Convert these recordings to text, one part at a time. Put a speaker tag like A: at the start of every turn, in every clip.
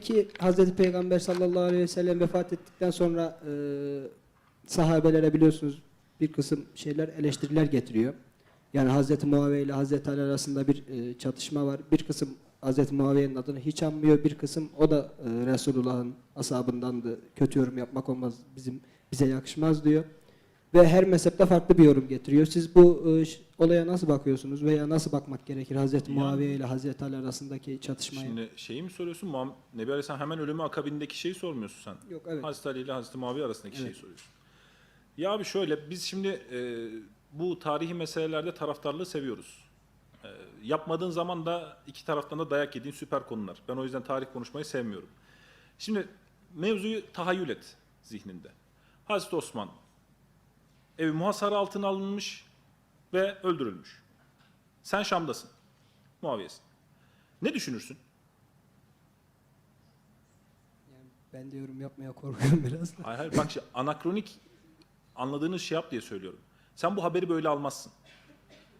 A: ki Hazreti Peygamber sallallahu aleyhi ve sellem vefat ettikten sonra e, sahabelere biliyorsunuz bir kısım şeyler eleştiriler getiriyor. Yani Hazreti Muaviye ile Hazreti Ali arasında bir e, çatışma var. Bir kısım Hazreti Muaviye'nin adını hiç anmıyor. Bir kısım o da e, Resulullah'ın ashabındandı. Kötü yorum yapmak olmaz. Bizim bize yakışmaz diyor. Ve her mezhepte farklı bir yorum getiriyor. Siz bu e, olaya nasıl bakıyorsunuz veya nasıl bakmak gerekir Hazreti
B: Yani-
A: Muaviye ile Hazreti Ali arasındaki çatışmaya?
B: Şimdi şeyi mi soruyorsun? Muham- Nebi Aleyhisselam hemen ölümü akabindeki şeyi sormuyorsun sen.
A: Yok evet.
B: Hazreti Ali ile Hazreti Muaviye arasındaki
A: Evet.
B: şeyi soruyorsun. Ya abi şöyle biz şimdi e, bu tarihi meselelerde taraftarlığı seviyoruz. E, yapmadığın zaman da iki taraftan da dayak yediğin süper konular. Ben o yüzden tarih konuşmayı sevmiyorum. Şimdi mevzuyu tahayyül et zihninde. Hazreti Osman evi muhasara altına alınmış ve öldürülmüş. Sen Şam'dasın. Muaviye'sin. Ne düşünürsün?
A: Yani ben de yorum yapmaya korkuyorum biraz. da.
B: Hayır hayır bak şimdi anakronik anladığınız şey yap diye söylüyorum. Sen bu haberi böyle almazsın.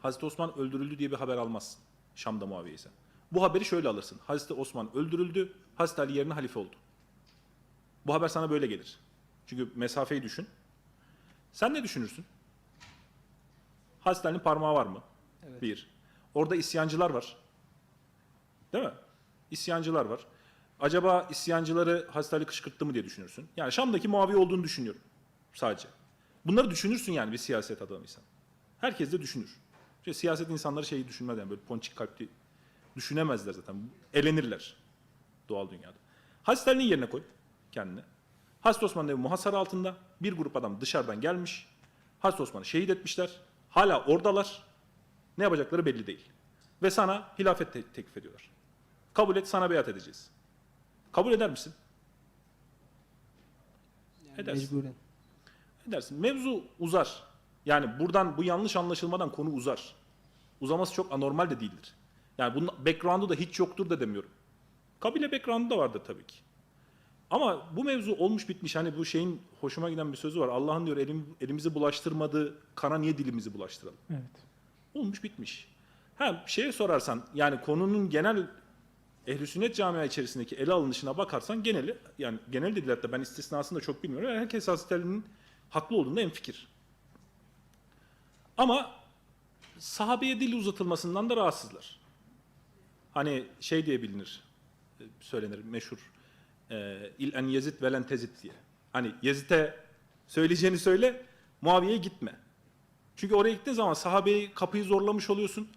B: Hazreti Osman öldürüldü diye bir haber almazsın. Şam'da Muaviye'ysen. Bu haberi şöyle alırsın. Hazreti Osman öldürüldü, Hazreti Ali yerine halife oldu. Bu haber sana böyle gelir. Çünkü mesafeyi düşün. Sen ne düşünürsün? Ali'nin parmağı var mı?
A: Evet.
B: Bir. Orada isyancılar var. Değil mi? İsyancılar var. Acaba isyancıları Hazreti Ali kışkırttı mı diye düşünürsün. Yani Şam'daki Muaviye olduğunu düşünüyorum sadece. Bunları düşünürsün yani bir siyaset adamıysan. Herkes de düşünür. Çünkü siyaset insanları şeyi düşünmez yani böyle ponçik kalpli düşünemezler zaten. Elenirler doğal dünyada. Hazreti Ali'nin yerine koy kendini. Hazreti Osman'ın evi muhasara altında. Bir grup adam dışarıdan gelmiş. Hazreti Osman'ı şehit etmişler. Hala oradalar. Ne yapacakları belli değil. Ve sana hilafet te- teklif ediyorlar. Kabul et sana beyat edeceğiz. Kabul eder misin?
A: Yani
B: Edersin.
A: mecburen.
B: Edersin. Mevzu uzar. Yani buradan bu yanlış anlaşılmadan konu uzar. Uzaması çok anormal de değildir. Yani bunun background'u da hiç yoktur da demiyorum. Kabile background'u da vardır tabii ki. Ama bu mevzu olmuş bitmiş. Hani bu şeyin hoşuma giden bir sözü var. Allah'ın diyor elim, elimizi bulaştırmadığı kana niye dilimizi bulaştıralım?
C: Evet.
B: Olmuş bitmiş. Ha şeye sorarsan yani konunun genel ehli sünnet camia içerisindeki ele alınışına bakarsan geneli yani genel dediler hatta ben istisnasını da çok bilmiyorum. Yani herkes Hazreti Ali'nin haklı olduğunda en fikir. Ama sahabeye dil uzatılmasından da rahatsızlar. Hani şey diye bilinir, e, söylenir meşhur. E, il en yezid velen tezid diye. Hani Yezid'e söyleyeceğini söyle, Muaviye'ye gitme. Çünkü oraya gittiğin zaman sahabeyi kapıyı zorlamış oluyorsun.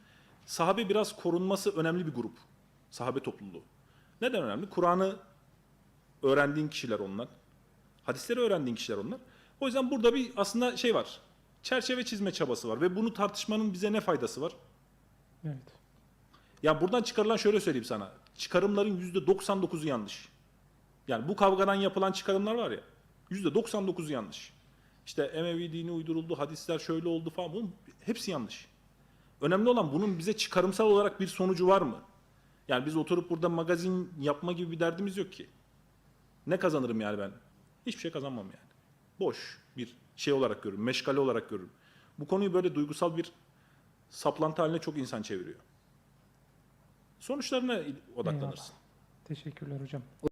B: Sahabe biraz korunması önemli bir grup. Sahabe topluluğu. Neden önemli? Kur'an'ı öğrendiğin kişiler onlar. Hadisleri öğrendiğin kişiler onlar. O yüzden burada bir aslında şey var. Çerçeve çizme çabası var ve bunu tartışmanın bize ne faydası var?
C: Evet.
B: Ya buradan çıkarılan şöyle söyleyeyim sana. Çıkarımların %99'u yanlış. Yani bu kavgadan yapılan çıkarımlar var ya. %99'u yanlış. İşte Emevi dini uyduruldu, hadisler şöyle oldu falan. Bunun hepsi yanlış. Önemli olan bunun bize çıkarımsal olarak bir sonucu var mı? Yani biz oturup burada magazin yapma gibi bir derdimiz yok ki. Ne kazanırım yani ben? Hiçbir şey kazanmam yani. Boş bir şey olarak görürüm, meşgale olarak görürüm. Bu konuyu böyle duygusal bir saplantı haline çok insan çeviriyor. Sonuçlarına odaklanırsın.
C: Eyvallah. Teşekkürler hocam.